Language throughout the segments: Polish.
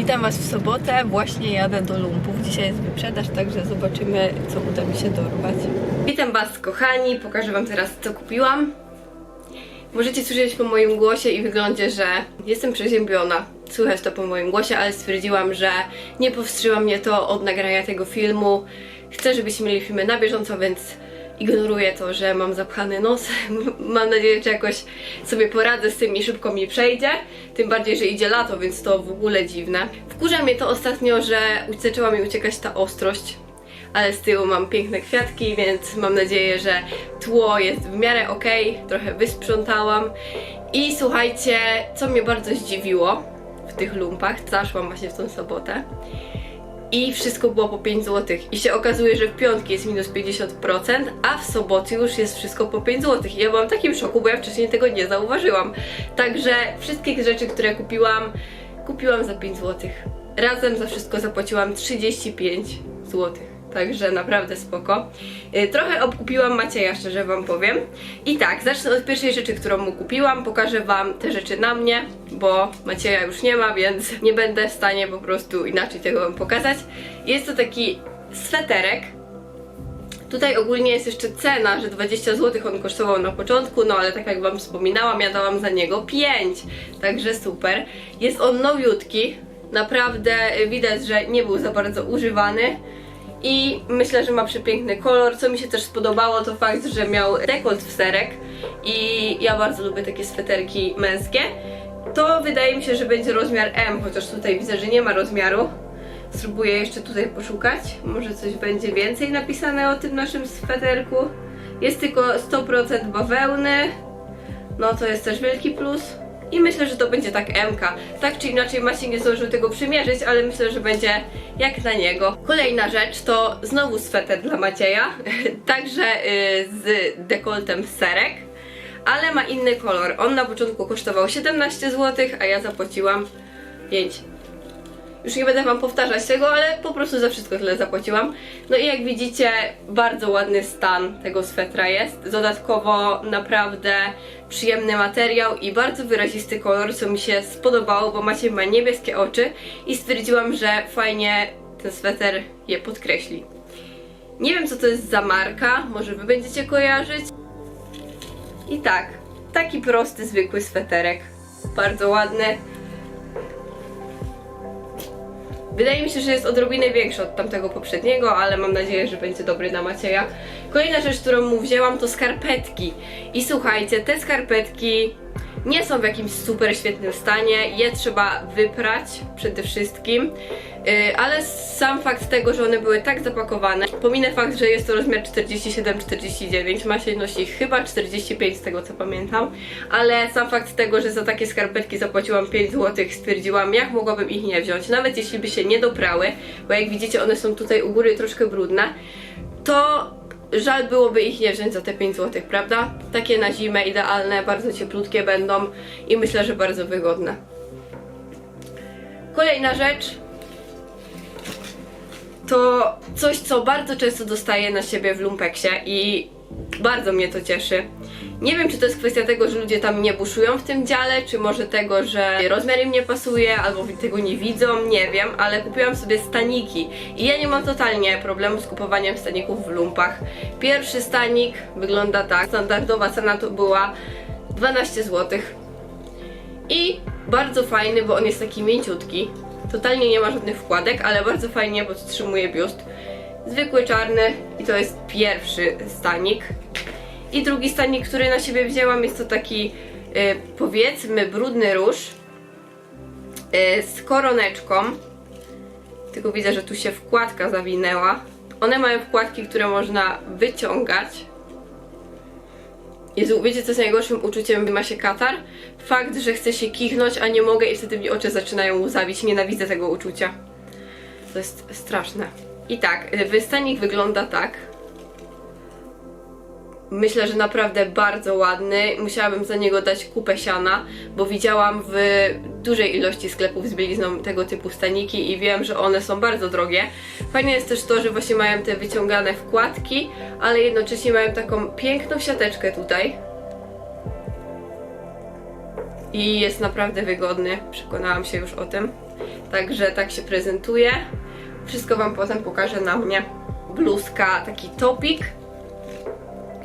Witam Was w sobotę, właśnie jadę do Lumpów. Dzisiaj jest wyprzedaż, także zobaczymy, co uda mi się dorwać. Witam Was, kochani, pokażę Wam teraz, co kupiłam. Możecie słyszeć po moim głosie i wyglądzie, że jestem przeziębiona. Słychać to po moim głosie, ale stwierdziłam, że nie powstrzyma mnie to od nagrania tego filmu. Chcę, żebyście mieli filmy na bieżąco, więc ignoruję to, że mam zapchany nos. Mam nadzieję, że jakoś sobie poradzę z tym i szybko mi przejdzie. Tym bardziej, że idzie lato, więc to w ogóle dziwne. Wkurza mnie to ostatnio, że zaczęła mi uciekać ta ostrość. Ale z tyłu mam piękne kwiatki, więc mam nadzieję, że tło jest w miarę ok, trochę wysprzątałam. I słuchajcie, co mnie bardzo zdziwiło w tych lumpach, zaszłam właśnie w tą sobotę i wszystko było po 5 zł. I się okazuje, że w piątki jest minus 50%, a w soboty już jest wszystko po 5 zł. I ja byłam w takim szoku, bo ja wcześniej tego nie zauważyłam. Także wszystkie rzeczy, które kupiłam, kupiłam za 5 zł. Razem za wszystko zapłaciłam 35 zł. Także naprawdę spoko. Y, Trochę obkupiłam Macieja, szczerze wam powiem. I tak, zacznę od pierwszej rzeczy, którą mu kupiłam. Pokażę wam te rzeczy na mnie, bo Macieja już nie ma, więc nie będę w stanie po prostu inaczej tego wam pokazać. Jest to taki sweterek. Tutaj ogólnie jest jeszcze cena, że 20 zł on kosztował na początku, no ale tak jak wam wspominałam, ja dałam za niego 5, także super. Jest on nowiutki, naprawdę widać, że nie był za bardzo używany. I myślę, że ma przepiękny kolor. Co mi się też spodobało, to fakt, że miał dekolt w serek. I ja bardzo lubię takie sweterki męskie. To wydaje mi się, że będzie rozmiar M, chociaż tutaj widzę, że nie ma rozmiaru. Spróbuję jeszcze tutaj poszukać. Może coś będzie więcej napisane o tym naszym sweterku. Jest tylko 100% bawełny. No to jest też wielki plus. I myślę, że to będzie tak MK. Tak czy inaczej Maciej nie zdążył tego przymierzyć, ale myślę, że będzie jak na niego. Kolejna rzecz to znowu sweter dla Macieja. Także y, z dekoltem serek. Ale ma inny kolor. On na początku kosztował 17 zł, a ja zapłaciłam 5 już nie będę wam powtarzać tego, ale po prostu za wszystko tyle zapłaciłam. No i jak widzicie, bardzo ładny stan tego swetra jest. Dodatkowo naprawdę przyjemny materiał i bardzo wyrazisty kolor, co mi się spodobało, bo macie ma niebieskie oczy i stwierdziłam, że fajnie ten sweter je podkreśli. Nie wiem co to jest za marka, może wy będziecie kojarzyć. I tak, taki prosty, zwykły sweterek. Bardzo ładny. Wydaje mi się, że jest odrobinę większy od tamtego poprzedniego, ale mam nadzieję, że będzie dobry na Macieja. Kolejna rzecz, którą mu wzięłam, to skarpetki. I słuchajcie, te skarpetki nie są w jakimś super świetnym stanie, je trzeba wyprać przede wszystkim, Yy, ale sam fakt tego, że one były tak zapakowane, pominę fakt, że jest to rozmiar 47-49, ma się nosi chyba 45 z tego co pamiętam, ale sam fakt tego, że za takie skarpetki zapłaciłam 5 zł, stwierdziłam jak mogłabym ich nie wziąć, nawet jeśli by się nie doprały, bo jak widzicie one są tutaj u góry troszkę brudne, to żal byłoby ich nie wziąć za te 5 zł, prawda? Takie na zimę idealne, bardzo cieplutkie będą i myślę, że bardzo wygodne. Kolejna rzecz to coś, co bardzo często dostaję na siebie w lumpeksie i bardzo mnie to cieszy. Nie wiem, czy to jest kwestia tego, że ludzie tam nie buszują w tym dziale, czy może tego, że rozmiar im nie pasuje, albo tego nie widzą, nie wiem, ale kupiłam sobie staniki i ja nie mam totalnie problemu z kupowaniem staników w lumpach. Pierwszy stanik wygląda tak, standardowa cena to była 12 zł i bardzo fajny, bo on jest taki mięciutki. Totalnie nie ma żadnych wkładek, ale bardzo fajnie podtrzymuje biust. Zwykły czarny i to jest pierwszy stanik. I drugi stanik, który na siebie wzięłam, jest to taki y, powiedzmy brudny róż y, z koroneczką. Tylko widzę, że tu się wkładka zawinęła. One mają wkładki, które można wyciągać. Jezu, wiecie co jest najgorszym uczuciem, gdy ma się katar? Fakt, że chcę się kichnąć, a nie mogę i wtedy mi oczy zaczynają łzawić. Nienawidzę tego uczucia. To jest straszne. I tak, wystanik wygląda tak. Myślę, że naprawdę bardzo ładny. Musiałabym za niego dać kupę siana, bo widziałam w dużej ilości sklepów z bielizną tego typu staniki i wiem, że one są bardzo drogie. Fajne jest też to, że właśnie mają te wyciągane wkładki, ale jednocześnie mają taką piękną siateczkę tutaj. I jest naprawdę wygodny, przekonałam się już o tym. Także tak się prezentuje. Wszystko Wam potem pokażę na mnie. Bluzka, taki topik.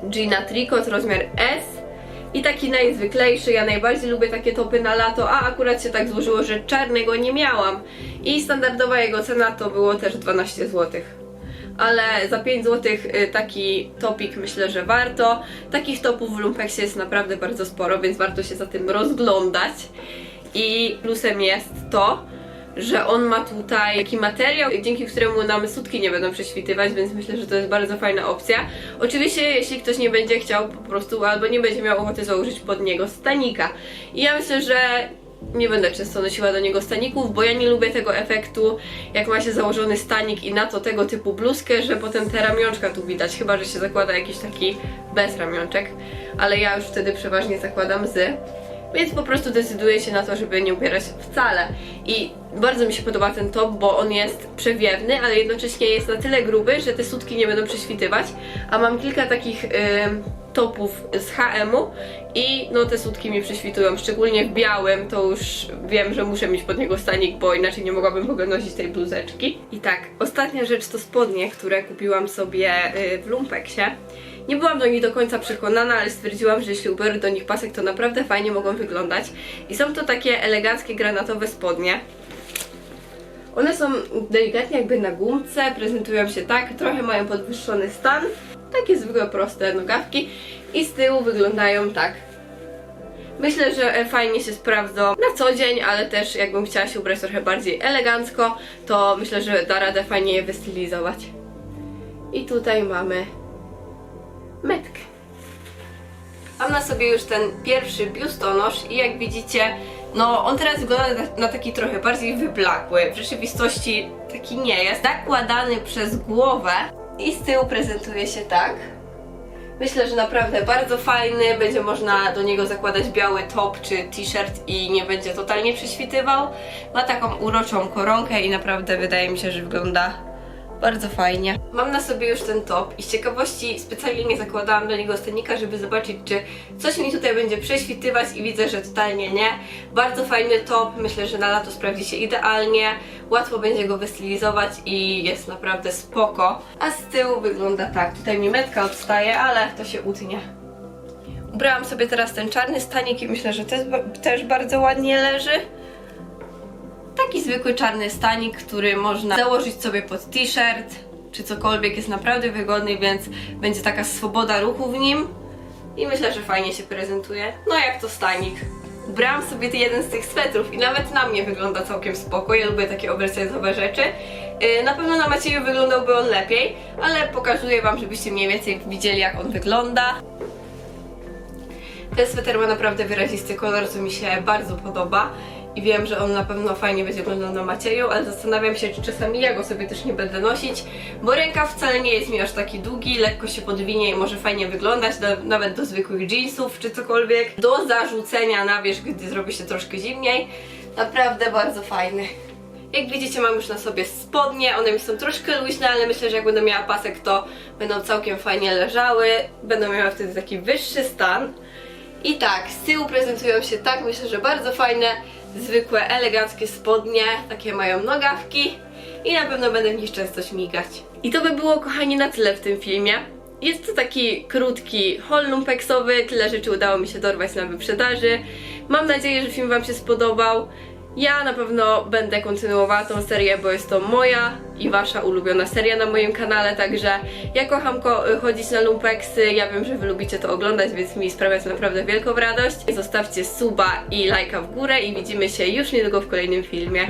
Gina Tricot, rozmiar S. I taki najzwyklejszy, ja najbardziej lubię takie topy na lato, a akurat się tak złożyło, że czarnego nie miałam. I standardowa jego cena to było też 12 zł. Ale za 5 zł taki topik myślę, że warto. Takich topów w Lumpeksie jest naprawdę bardzo sporo, więc warto się za tym rozglądać. I plusem jest to, że on ma tutaj taki materiał, dzięki któremu nam sutki nie będą prześwitywać, więc myślę, że to jest bardzo fajna opcja. Oczywiście, jeśli ktoś nie będzie chciał po prostu, albo nie będzie miał ochoty założyć pod niego stanika. I ja myślę, że nie będę często nosiła do niego staników, bo ja nie lubię tego efektu, jak ma się założony stanik i na to tego typu bluzkę, że potem te ramionczka tu widać, chyba, że się zakłada jakiś taki bez ramionczek, ale ja już wtedy przeważnie zakładam z. Więc po prostu decyduję się na to, żeby nie ubierać wcale. I bardzo mi się podoba ten top, bo on jest przewiewny, ale jednocześnie jest na tyle gruby, że te sutki nie będą prześwitywać. A mam kilka takich ym, topów z HM-u i no te sutki mi prześwitują, szczególnie w białym, to już wiem, że muszę mieć pod niego stanik, bo inaczej nie mogłabym w ogóle nosić tej bluzeczki. I tak, ostatnia rzecz to spodnie, które kupiłam sobie y, w Lumpeksie. Nie byłam do nich do końca przekonana, ale stwierdziłam, że jeśli ubiorę do nich pasek, to naprawdę fajnie mogą wyglądać. I są to takie eleganckie granatowe spodnie. One są delikatnie jakby na gumce, prezentują się tak, trochę mają podwyższony stan. Takie zwykłe, proste nogawki i z tyłu wyglądają tak. Myślę, że fajnie się sprawdzą na co dzień, ale też jakbym chciała się ubrać trochę bardziej elegancko, to myślę, że da radę fajnie je wystylizować. I tutaj mamy metkę. Mam na sobie już ten pierwszy biustonosz i jak widzicie, no on teraz wygląda na, taki trochę bardziej wyblakły. W rzeczywistości taki nie jest. Nakładany przez głowę i z tyłu prezentuje się tak. Myślę, że naprawdę bardzo fajny, będzie można do niego zakładać biały top czy t-shirt i nie będzie totalnie prześwitywał. Ma taką uroczą koronkę i naprawdę wydaje mi się, że wygląda bardzo fajnie. Mam na sobie już ten top i z ciekawości specjalnie nie zakładałam do niego stanika, żeby zobaczyć, czy coś mi tutaj będzie prześwitywać i widzę, że totalnie nie. Bardzo fajny top, myślę, że na lato sprawdzi się idealnie, łatwo będzie go wystylizować i jest naprawdę spoko. A z tyłu wygląda tak, tutaj mi metka odstaje, ale to się utnie. Ubrałam sobie teraz ten czarny stanik i myślę, że też, też bardzo ładnie leży. Taki zwykły czarny stanik, który można założyć sobie pod t-shirt czy cokolwiek, jest naprawdę wygodny, więc będzie taka swoboda ruchu w nim i myślę, że fajnie się prezentuje. No jak to stanik. Ubrałam sobie jeden z tych swetrów i nawet na mnie wygląda całkiem spoko, ja lubię takie oversize'owe rzeczy. Yy, Na pewno na Macieju wyglądałby on lepiej, ale pokazuję wam, żebyście mniej więcej widzieli jak on wygląda. Ten sweter ma naprawdę wyrazisty kolor, co mi się bardzo podoba. I wiem, że on na pewno fajnie będzie wyglądał na Macieju, ale zastanawiam się, czy czasami ja go sobie też nie będę nosić, bo rękaw wcale nie jest mi aż taki długi, lekko się podwinie i może fajnie wyglądać, do, nawet do zwykłych jeansów czy cokolwiek. Do zarzucenia na wierzch, gdy zrobi się troszkę zimniej. Naprawdę bardzo fajny. Jak widzicie mam już na sobie spodnie, one mi są troszkę luźne, ale myślę, że jak będę miała pasek, to będą całkiem fajnie leżały, będą miały wtedy taki wyższy stan. I tak, z tyłu prezentują się tak, myślę, że bardzo fajne, zwykłe, eleganckie spodnie, takie mają nogawki i na pewno będę w nich często śmigać. I to by było, kochani, na tyle w tym filmie. Jest to taki krótki haul lumpeksowy, tyle rzeczy udało mi się dorwać na wyprzedaży. Mam nadzieję, że film Wam się spodobał. Ja na pewno będę kontynuowała tą serię, bo jest to moja i wasza ulubiona seria na moim kanale, także ja kocham ko- chodzić na lumpeksy, ja wiem, że wy lubicie to oglądać, więc mi sprawia to naprawdę wielką radość. Zostawcie suba i lajka w górę i widzimy się już niedługo w kolejnym filmie.